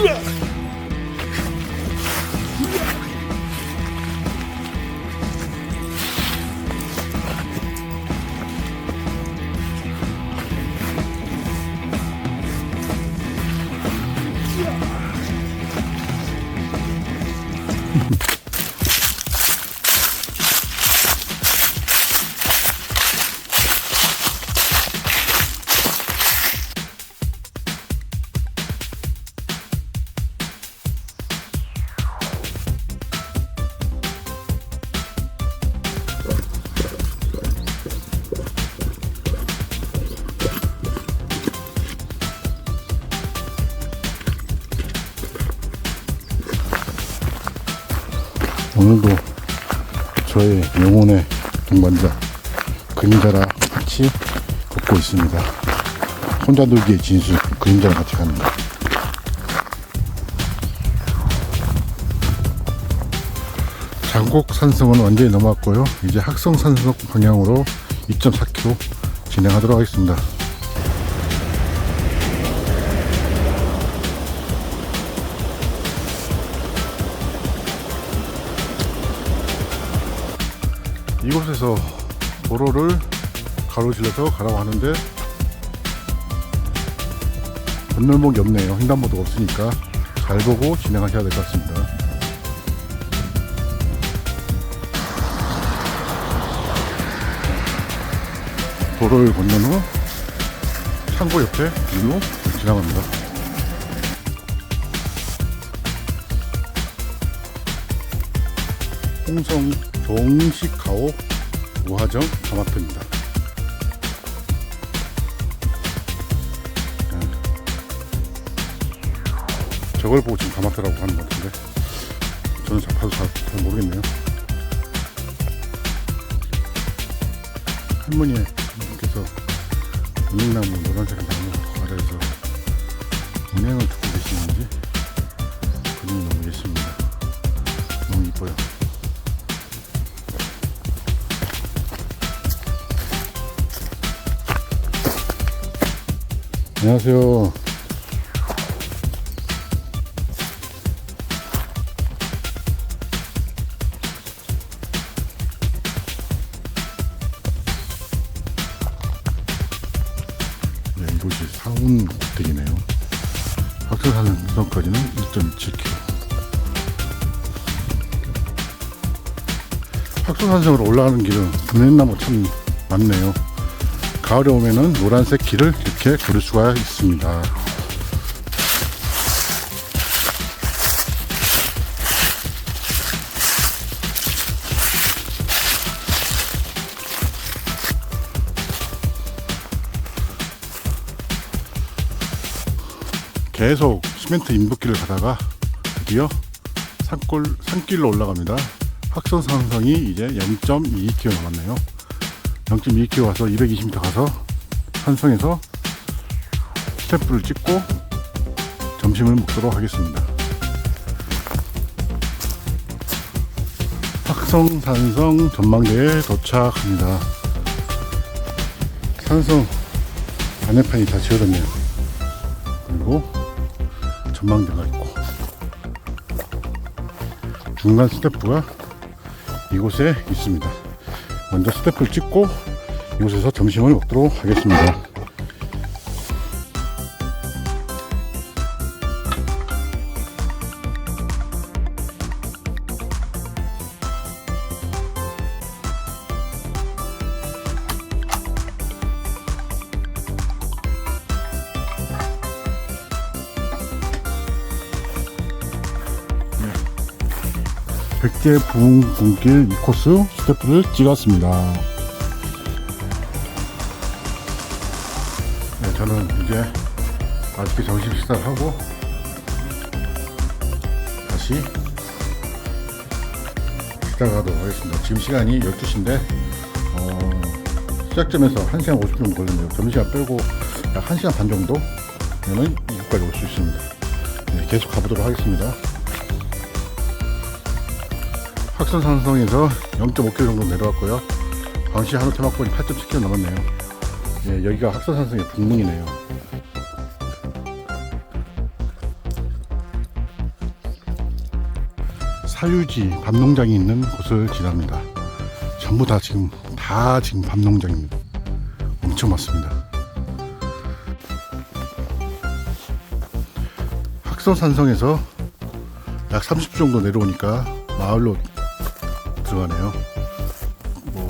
Mm-hmm. 오늘도 저의 영혼의 동반자 그림자랑 같이 걷고 있습니다. 혼자 놀기의 진수 그림자랑 같이 갑니다. 장곡 산성은 완전히 넘었고요. 이제 학성 산성 방향으로 2.4km 진행하도록 하겠습니다. 이곳에서 도로를 가로질러서 가라고 하는데 건널목이 없네요. 횡단보도가 없으니까 잘 보고 진행하셔야 될 것 같습니다. 도로를 건넌 후 창고 옆에 일로 지나갑니다. 홍성 종식가오 우화정 토마토입니다. 네. 저걸 보고 지금 가마트라고 하는 것 같은데 저는 잘 봐도 잘, 잘 모르겠네요. 할머니께서 은행나무 노란색 나무 아래에서 은행을 듣고 계시는 안녕하세요. 네, 이곳이 사운 고택이네요. 박천산성까지는 1.27km. 학소산성으로 올라가는 길은 은행나무 참 많네요. 가을에 오면은 노란색 길을 이렇게 걸을 수가 있습니다. 계속 시멘트 인부길을 가다가 드디어 산골, 산길로 올라갑니다. 학선산성이 이제 0.2km 남았네요. 0.2km 와서 220m 가서 산성에서 스탬프를 찍고 점심을 먹도록 하겠습니다. 학성 산성 전망대에 도착합니다. 산성 안내판이 다 지어졌네요. 그리고 전망대가 있고 중간 스태프가 이곳에 있습니다. 먼저 스태프를 찍고 이곳에서 점심을 먹도록 하겠습니다. 백제 부흥궁길 2코스 스태프를 찍었습니다. 네, 저는 이제 맛있게 점심 식사를 하고 다시 시작하도록 하겠습니다. 지금 시간이 12시인데 어, 시작점에서 1시간 50분 정도 걸렸네요. 점심시간 빼고 약 1시간 반 정도면 이곳까지 올 수 있습니다. 네, 계속 가보도록 하겠습니다. 학선산성에서 0.5km 정도 내려왔고요. 광시 한우 테마권이 8.7km 남았네요. 예, 여기가 학선산성의 북문이네요. 사유지 밤농장이 있는 곳을 지납니다. 전부 다 지금 다 지금 밤농장입니다. 엄청 많습니다. 학서산성에서 약 30분 정도 내려오니까 마을로 들어가네요. 뭐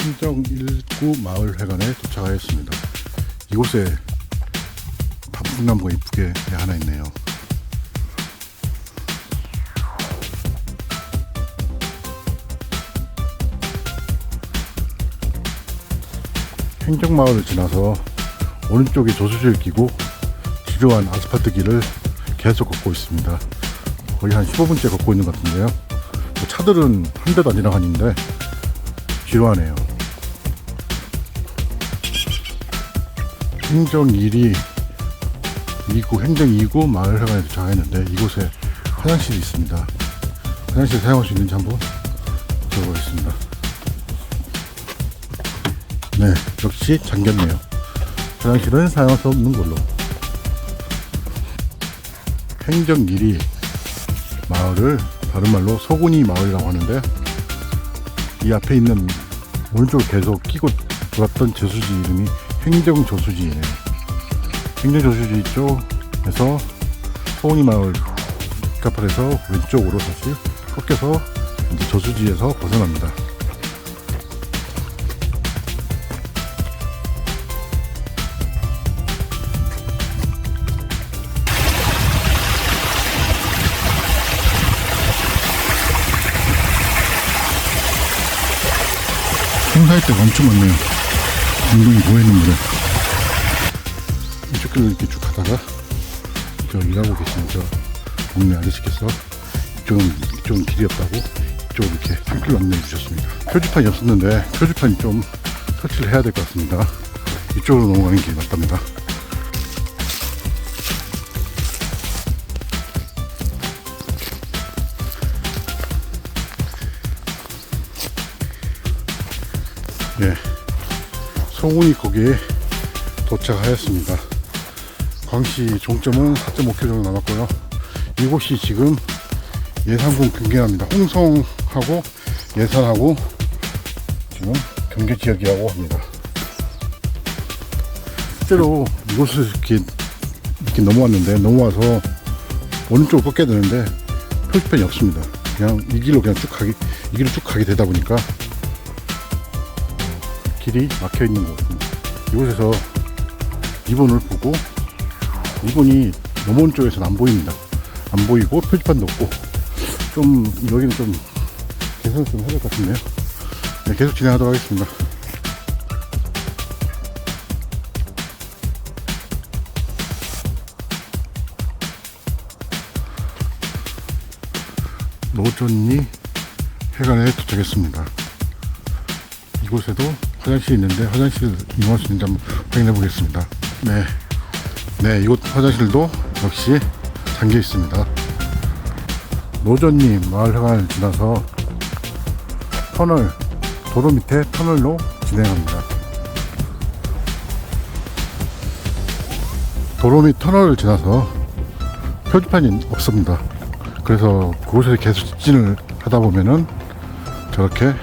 행정 1구 마을회관에 도착하였습니다. 이곳에 단풍나무가 이쁘게 하나 있네요. 행정마을을 지나서 오른쪽에 저수지를 끼고 지루한 아스팔트 길을 계속 걷고 있습니다. 거의 한 15분째 걷고 있는 것 같은데요. 뭐 차들은 한 대도 안 지나가는데 지루하네요. 행정 1위 2구 행정 2구 마을회관에 도착했는데 이곳에 화장실이 있습니다. 화장실 사용할 수 있는지 한번 들어보겠습니다. 네, 역시 잠겼네요. 화장실은 사용할 수 없는 걸로. 행정 1위 마을을 다른 말로 소군이 마을이라고 하는데 이 앞에 있는 오른쪽을 계속 끼고 돌았던 저수지 이름이 행정 저수지예요. 행정 저수지 쪽에서 소군이 마을 가판에서 왼쪽으로 다시 꺾여서 저수지에서 벗어납니다. 행사할 때가 엄청 많네요. 운동이 보이는데 이쪽 길로 이렇게 쭉 가다가 저 일하고 계시는 저 동네 아저씨께서 이쪽은 이쪽은 길이 없다고 이쪽으로 이렇게 산길로 안내해 주셨습니다. 표지판이 없었는데 표지판이 좀 설치를 해야 될 것 같습니다. 이쪽으로 넘어가는 게 맞답니다. 예, 송운이 거기에 도착하였습니다. 광시 종점은 4.5km 정도 남았고요. 이곳이 지금 예산군 경계합니다. 홍성하고 예산하고 지금 경계 지역이라고 합니다. 실제로 이곳을 이렇게, 이렇게 넘어왔는데 넘어와서 오른쪽으로 꺾게 되는데 표지판이 없습니다. 그냥 이 길로 그냥 쭉 가기 이 길로 쭉 가게 되다 보니까 길이 막혀 있는 것 같습니다. 이곳에서 이분을 보고 이분이 넘어온 쪽에서는 안 보입니다. 안 보이고 표지판도 없고 좀 여기는 좀 개선을 좀 해야 될 것 같은데요. 네, 계속 진행하도록 하겠습니다. 노전리 회관에 도착했습니다. 이곳에도 화장실이 있는데 화장실 이용할 수 있는지 한번 확인해 보겠습니다. 네. 네, 이곳 화장실도 역시 잠겨 있습니다. 노전리 마을회관을 지나서 터널, 도로 밑에 터널로 진행합니다. 도로 밑 터널을 지나서 표지판이 없습니다. 그래서 그곳에서 계속 직진을 하다 보면은 저렇게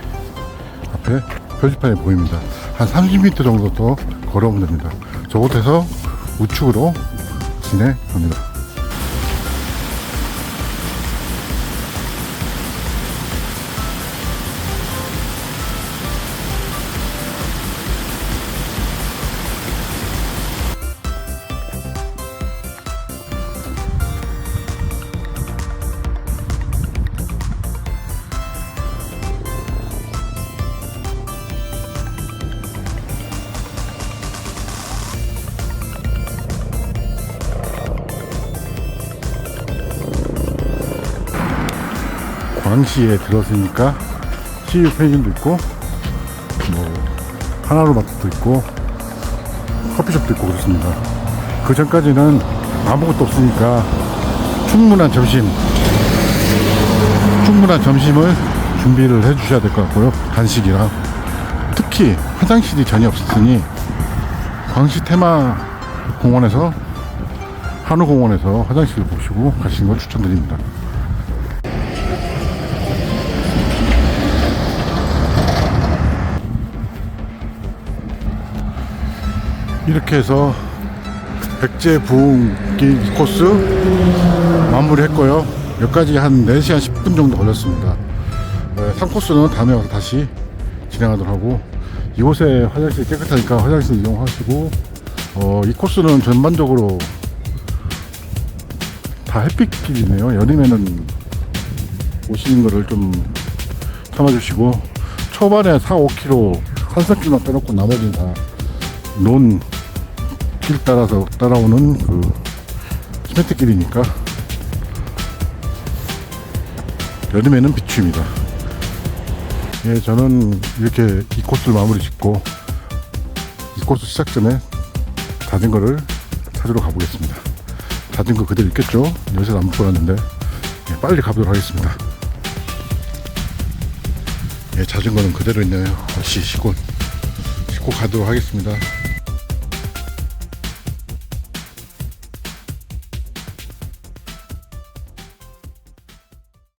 앞에 표지판이 보입니다. 한 30m 정도 더 걸어오면 됩니다. 저곳에서 우측으로 진행합니다. 광시에 들어서니까 CU 편의점도 있고 뭐 하나로마트도 있고 커피숍도 있고 그렇습니다. 그 전까지는 아무것도 없으니까 충분한 점심 충분한 점심을 준비를 해 주셔야 될 것 같고요. 간식이랑 특히 화장실이 전혀 없었으니 광시 테마 공원에서 한우 공원에서 화장실을 보시고 가시는 걸 추천드립니다. 이렇게 해서 백제 부흥길 코스 마무리했고요. 여기까지 한 4시간 10분 정도 걸렸습니다. 3코스는 다음에 와서 다시 진행하도록 하고 이곳에 화장실이 깨끗하니까 화장실 이용하시고 어, 이 코스는 전반적으로 다 햇빛길이네요. 여름에는 오시는 거를 좀 참아주시고 초반에 4, 5km 산성길만 빼놓고 나머지는 다 논 길 따라서 따라오는 그 시멘트 길이니까 여름에는 비추입니다. 예, 저는 이렇게 이 코스를 마무리 짓고 이 코스 시작점에 자전거를 찾으러 가보겠습니다. 자전거 그대로 있겠죠? 요새 안 왔는데 예, 빨리 가보도록 하겠습니다. 예, 자전거는 그대로 있네요. 다시 싣고 싣고 가도록 하겠습니다.